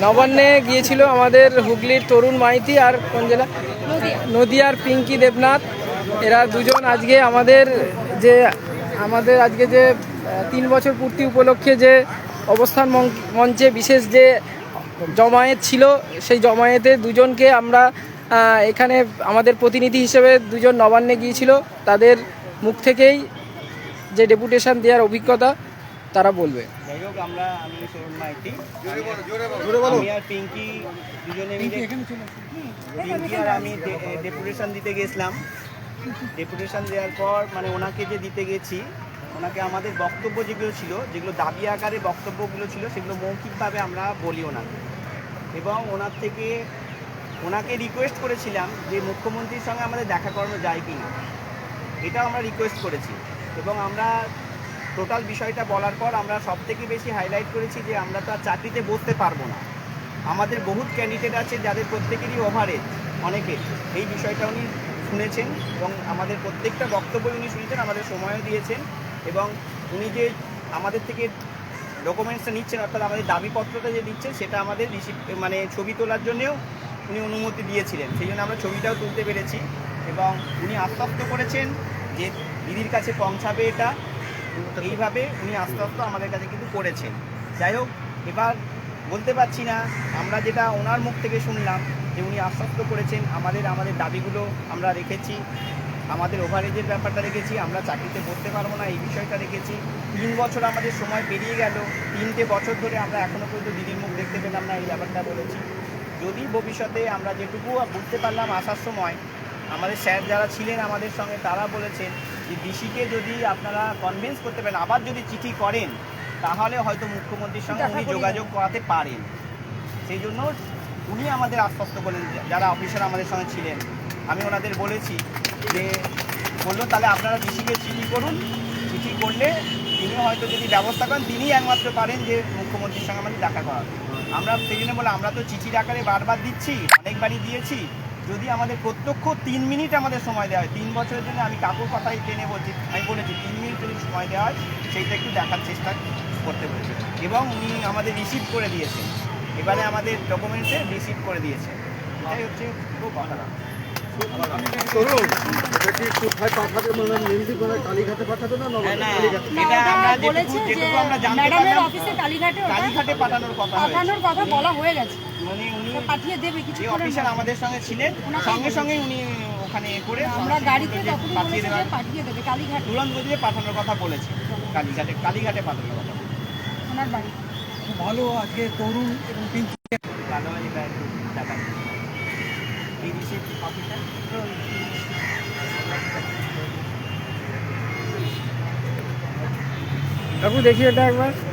নবান্নে গিয়েছিল আমাদের হুগলির তরুণ মাইতি আর কোন জেলা? নদিয়ার পিঙ্কি দেবনাথ। এরা দুজন আজকে আমাদের যে, আমাদের আজকে যে তিন বছর পূর্তি উপলক্ষে যে অবস্থান মঞ্চ- বিশেষ যে জমায়েত ছিল, সেই জমায়েতে দুজনকে আমরা এখানে আমাদের প্রতিনিধি হিসেবে দুজন নবান্নে গিয়েছিল। তাদের মুখ থেকেই যে ডেপুটেশন দেওয়ার অভিজ্ঞতা তারা বলবে। যাই হোক আমরা আমি তরুণ মাইতি। আমি আর পিঙ্কি দুজনে মিলে পিঙ্কি আর আমি ডেপুটেশন দিতে গেছিলাম। ডেপুটেশন দেওয়ার পর মানে ওনাকে যে দিতে গেছি ওনাকে আমাদের বক্তব্য যেগুলো ছিল যেগুলো দাবি আকারে বক্তব্যগুলো ছিল সেগুলো মৌখিকভাবে আমরা বলি ওনাকে। এবং ওনার থেকে ওনাকে রিকোয়েস্ট করেছিলাম যে মুখ্যমন্ত্রীর সঙ্গে আমাদের দেখা করানো যায় কি না এটাও আমরা রিকোয়েস্ট করেছি। এবং আমরা টোটাল বিষয়টা বলার পর আমরা সব থেকে বেশি হাইলাইট করেছি যে আমরা তো আর চাকরিতে বসতে পারব না। আমাদের বহুত ক্যান্ডিডেট আছে যাদের প্রত্যেকেরই ওভারেজ অনেকে এই বিষয়টা উনি শুনেছেন এবং আমাদের প্রত্যেকটা বক্তব্য উনি শুনেছেন, আমাদের সময়ও দিয়েছেন এবং উনি যে আমাদের থেকে ডকুমেন্টসটা নিচ্ছেন, অর্থাৎ আমাদের দাবিপত্রটা যে দিচ্ছেন, সেটা আমাদের রিসিভ মানে ছবি তোলার জন্যেও উনি অনুমতি দিয়েছিলেন। সেই জন্য আমরা ছবিটাও তুলতে পেরেছি এবং উনি আশ্বস্ত করেছেন যে দিদির কাছে পৌঁছাবে এটা। এইভাবে উনি আস্তে আস্তে আমাদের কাছে কিন্তু করেছেন। যাই হোক, এবার বলতে পারছি না, আমরা যেটা ওনার মুখ থেকে শুনলাম যে উনি আশ্বস্ত করেছেন, আমাদের আমাদের দাবিগুলো আমরা রেখেছি, আমাদের ওভারেজের ব্যাপারটা রেখেছি, আমরা চাকরিতে বসতে পারব না, এই বিষয়টা রেখেছি। তিন বছর আমাদের সময় পেরিয়ে গেল, তিনটে বছর ধরে আমরা এখনও পর্যন্ত দিদির মুখ দেখতে পেলাম না, এই ব্যাপারটা বলেছি। যদি ভবিষ্যতে আমরা যেটুকু বুঝতে পারলাম আসার সময়, আমাদের স্যার যারা ছিলেন আমাদের সঙ্গে, তারা বলেছেন যে ডিসিকে যদি আপনারা কনভিন্স করতে পারেন আবার যদি চিঠি করেন তাহলে হয়তো মুখ্যমন্ত্রীর সঙ্গে উনি যোগাযোগ করাতে পারেন। সেই জন্য উনি আমাদের আশ্বস্ত করলেন যারা অফিসার আমাদের সঙ্গে ছিলেন। আমি ওনাদের বলেছি যে বলল তাহলে আপনারা ডিসিকে চিঠি করুন। চিঠি করলে তিনি হয়তো যদি ব্যবস্থা করেন তিনি একমাত্র পারেন যে মুখ্যমন্ত্রীর সঙ্গে আমাদের দেখা করার। আমরা সেই জন্য বলে আমরা তো চিঠির আকারে বারবার দিচ্ছি অনেকবারই দিয়েছি। যদি আমাদের প্রত্যক্ষ তিন মিনিট আমাদের সময় দেওয়া হয়, তিন বছরের জন্য আমি কাকুর কথাই টেনে বলছি, আমি বলেছি, তিন মিনিট যদি সময় দেওয়া হয়, সেইটা একটু দেখার চেষ্টা করতে বলেছি। এবং উনি আমাদের রিসিভ করে দিয়েছেন। এবারে আমাদের ডকুমেন্টসে রিসিভ করে দিয়েছে এটাই হচ্ছে খুব ঘটনা হয়েছে। পাঠানোর কথা বলা হয়ে গেছে। মানে উনি ওটা পাঠিয়ে দেবে কিছু অফিসার আমাদের সঙ্গে ছিলেন সঙ্গে সঙ্গে উনি ওখানে এ করে আমরা গাড়িতে পাঠিয়ে পাঠিয়ে দেবে কালীঘাট। তুরন্ত গতিতে পাঠানোর কথা বলেছে কালীঘাটে কালীঘাটে পাঠানোর কথা। ওনার বাড়ি। ভালো আজকে তরুণ এবং কপিটা কাকু দেখি এটা একবার।